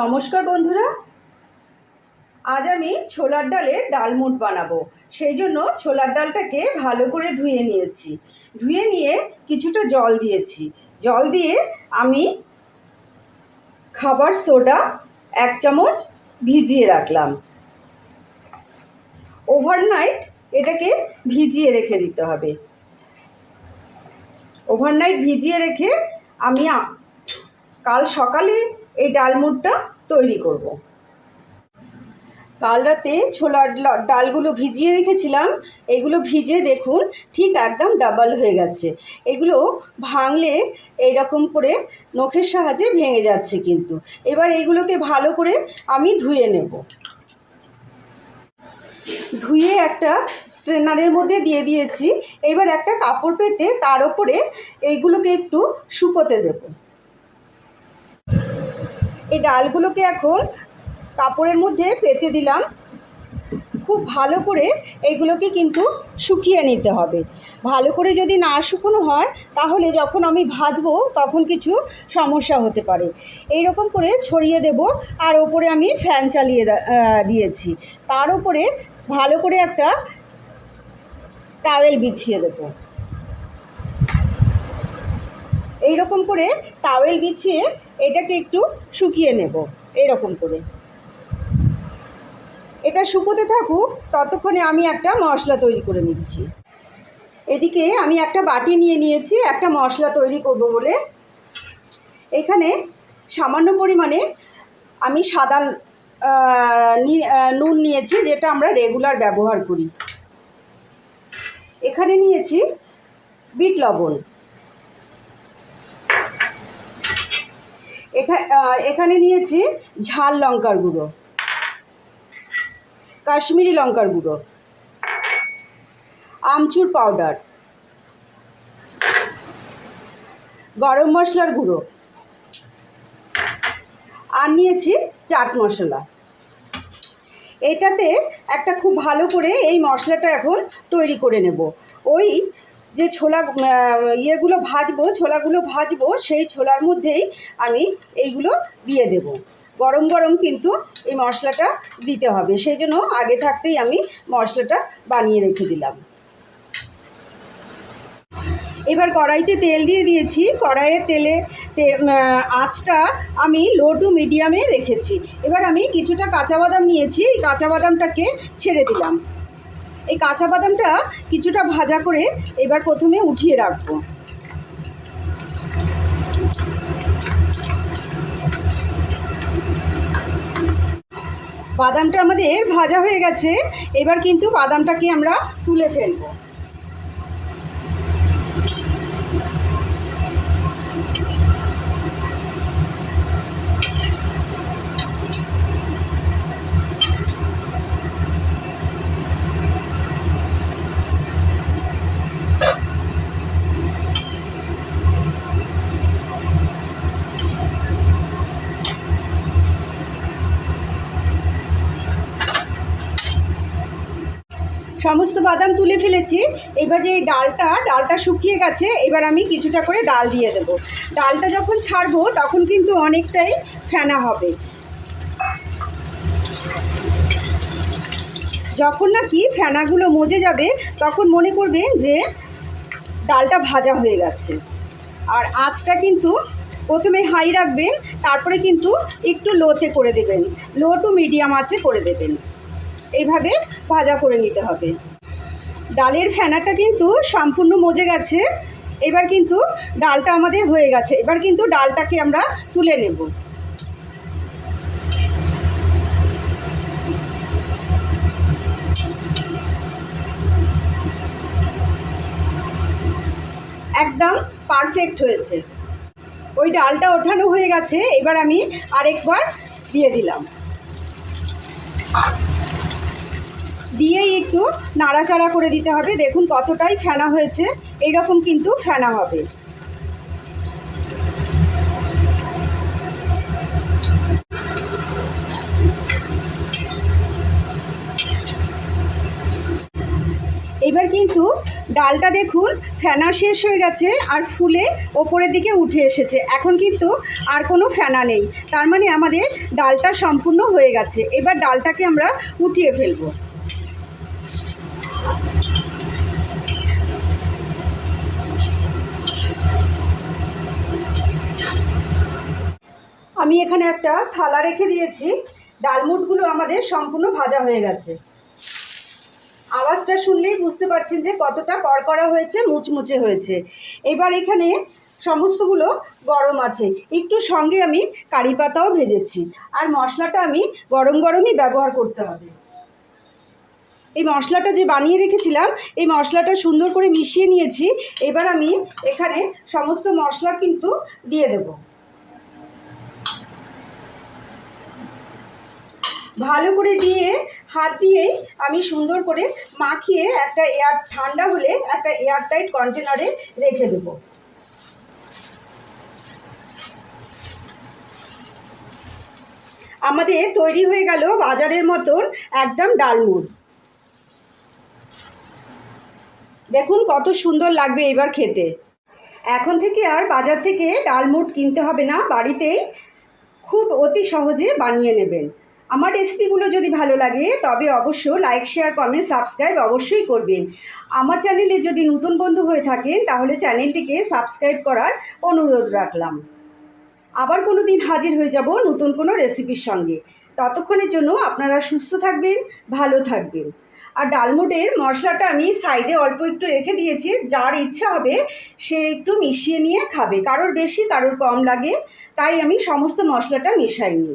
নমস্কার বন্ধুরা। আজ আমি ছোলার ডালের ডালমুট বানাবো। সেই জন্য ছোলার ডালটাকে ভালো করে ধুয়ে নিয়েছি। ধুয়ে নিয়ে কিছুটা জল দিয়েছি। জল দিয়ে আমি খাবার সোডা এক চামচ ভিজিয়ে রাখলাম। ওভারনাইট এটাকে ভিজিয়ে রেখে দিতে হবে। ওভারনাইট ভিজিয়ে রেখে আমি কাল সকালে এই ডালমুটটা তৈরি করব। কাল রাতে ছোলার ডালগুলো ভিজিয়ে রেখেছিলাম। এগুলো ভিজে দেখুন, ঠিক একদম ডাবল হয়ে গেছে। এগুলো ভাঙলে এইরকম করে নখের সাহায্যে ভেঙে যাচ্ছে কিন্তু। এবার এইগুলোকে ভালো করে আমি ধুয়ে নেব। ধুয়ে একটা স্ট্রেনারের মধ্যে দিয়ে দিয়েছি। এবার একটা কাপড় পেতে তার ওপরে এইগুলোকে একটু শুকোতে দেবো। এই ডালগুলোকে এখন কাপড়ের মধ্যে পেতে দিলাম। খুব ভালো করে এইগুলোকে কিন্তু শুকিয়ে নিতে হবে। ভালো করে যদি না শুকনো হয়, তাহলে যখন আমি ভাজবো, তখন কিছু সমস্যা হতে পারে। এই রকম করে ছড়িয়ে দেব, আর ওপরে আমি ফ্যান চালিয়ে দিয়েছি। তার উপরে ভালো করে একটা টাওয়েল বিছিয়ে দেবো। এই রকম করে টাওয়েল বিছিয়ে এটাকে একটু শুকিয়ে নেব, এইরকম করে। এটা শুকোতে থাকুক, ততক্ষণে আমি একটা মশলা তৈরি করে নিচ্ছি। এদিকে আমি একটা বাটি নিয়ে নিয়েছি, একটা মশলা তৈরি করব বলে। এখানে সামান্য পরিমাণে আমি সাদা নুন নিয়েছি, যেটা আমরা রেগুলার ব্যবহার করি। এখানে নিয়েছি বিট লবণ। এখানে নিয়েছি ঝাল লঙ্কার গুঁড়ো। কাশ্মীরি লঙ্কার গুঁড়ো। আমচুর পাউডার। গরম মশলার গুঁড়ো। আর নিয়েছি চাট মশলা। এটাতে একটা খুব ভালো করে এই মশলাটা এখন তৈরি করে নেব। ওই যে ছোলা ইয়েগুলো ভাজবো, ছোলাগুলো ভাজবো, সেই ছোলার মধ্যেই আমি এইগুলো দিয়ে দেব। গরম গরম কিন্তু এই মশলাটা দিতে হবে। সেই জন্য আগে থাকতেই আমি মশলাটা বানিয়ে রেখে দিলাম। এবার কড়াইতে তেল দিয়ে দিয়েছি। কড়াইয়ের তেলে আঁচটা আমি লো টু মিডিয়ামে রেখেছি। এবার আমি কিছুটা কাঁচা বাদাম নিয়েছি। এই কাঁচা বাদামটাকে ছেড়ে দিলাম। এই কাঁচা বাদামটা কিছুটা ভাজা করে এবার প্রথমে উঠিয়ে রাখব। বাদামটা আমাদের ভাজা হয়ে গেছে, এবার কিন্তু বাদামটাকে আমরা তুলে ফেলব। সমস্ত বাদাম তুলে ফেলেছি। এবার যে ডালটা ডালটা শুকিয়ে গেছে, এবার আমি কিছুটা করে ডাল দিয়ে দেব। ডালটা যখন ছাড়বো, তখন কিন্তু অনেকটাই ফেনা হবে। যখন নাকি ফেনাগুলো মজে যাবে, তখন মনে করবেন যে ডালটা ভাজা হয়ে গেছে। আর আঁচটা কিন্তু প্রথমে হাই রাখবেন, তারপরে কিন্তু একটু লোতে করে দেবেন। লো টু মিডিয়াম আঁচে করে দেবেন। এইভাবে ভাজা করে নিতে হবে। ডালের ফেনাটা কিন্তু সম্পূর্ণ মজে গেছে। এবার কিন্তু ডালটা আমাদের হয়ে গেছে। এবার কিন্তু ডালটাকে আমরা তুলে নেব। একদম পারফেক্ট হয়েছে। ওই ডালটা ওঠানো হয়ে গেছে। এবার আমি আরেকবার দিয়ে দিলাম। দিয়েই একটু নাড়াচাড়া করে দিতে হবে। দেখুন কতটাই ফেনা হয়েছে। এইরকম কিন্তু ফেনা হবে। এবার কিন্তু ডালটা দেখুন, ফেনা শেষ হয়ে গেছে আর ফুলে ওপরের দিকে উঠে এসেছে। এখন কিন্তু আর কোনো ফেনা নেই। তার মানে আমাদের ডালটা সম্পূর্ণ হয়ে গেছে। এবার ডালটাকে আমরা উঠিয়ে ফেলব। আমি এখানে একটা থালা রেখে দিয়েছি। ডালমুটগুলো আমাদের সম্পূর্ণ ভাজা হয়ে গেছে। আওয়াজটা শুনলেই বুঝতে পারছেন যে কতটা কড়কড়া হয়েছে, মুচমুচে হয়েছে। এবার এখানে সমস্তগুলো গরম আছে। একটু সঙ্গে আমি কারি পাতাও ভেজেছি। আর মশলাটা আমি গরম গরমই ব্যবহার করতে হবে। এই মশলাটা যে বানিয়ে রেখেছিলাম, এই মশলাটা সুন্দর করে মিশিয়ে নিয়েছি। এবার আমি এখানে সমস্ত মশলা কিন্তু দিয়ে দেবো। ভালো করে দিয়ে হাত দিয়েই আমি সুন্দর করে মাখিয়ে একটা এয়ার ঠান্ডা হলে একটা এয়ারটাইট কন্টেনারে রেখে দেবো। আমাদের তৈরি হয়ে গেল বাজারের মতন একদম ডালমুড় দেখুন কত সুন্দর লাগবে এবার খেতে। এখন থেকে আর বাজার থেকে ডালমুট কিনতে হবে না, বাড়িতেই খুব অতি সহজে বানিয়ে নেবেন। আমার রেসিপিগুলো যদি ভালো লাগে, তবে অবশ্য লাইক শেয়ার কমেন্ট সাবস্ক্রাইব অবশ্যই করবেন। আমার চ্যানেলে যদি নতুন বন্ধু হয়ে থাকেন, তাহলে চ্যানেলটিকে সাবস্ক্রাইব করার অনুরোধ রাখলাম। আবার কোনো দিন হাজির হয়ে যাব নতুন কোনো রেসিপির সঙ্গে। ততক্ষণের জন্য আপনারা সুস্থ থাকবেন, ভালো থাকবেন। আর ডালমুটের মশলাটা আমি সাইডে অল্প একটু রেখে দিয়েছি, যার ইচ্ছা হবে সে একটু মিশিয়ে নিয়ে খাবে। কারোর বেশি, কারোর কম লাগে, তাই আমি সমস্ত মশলাটা মিশাইনি।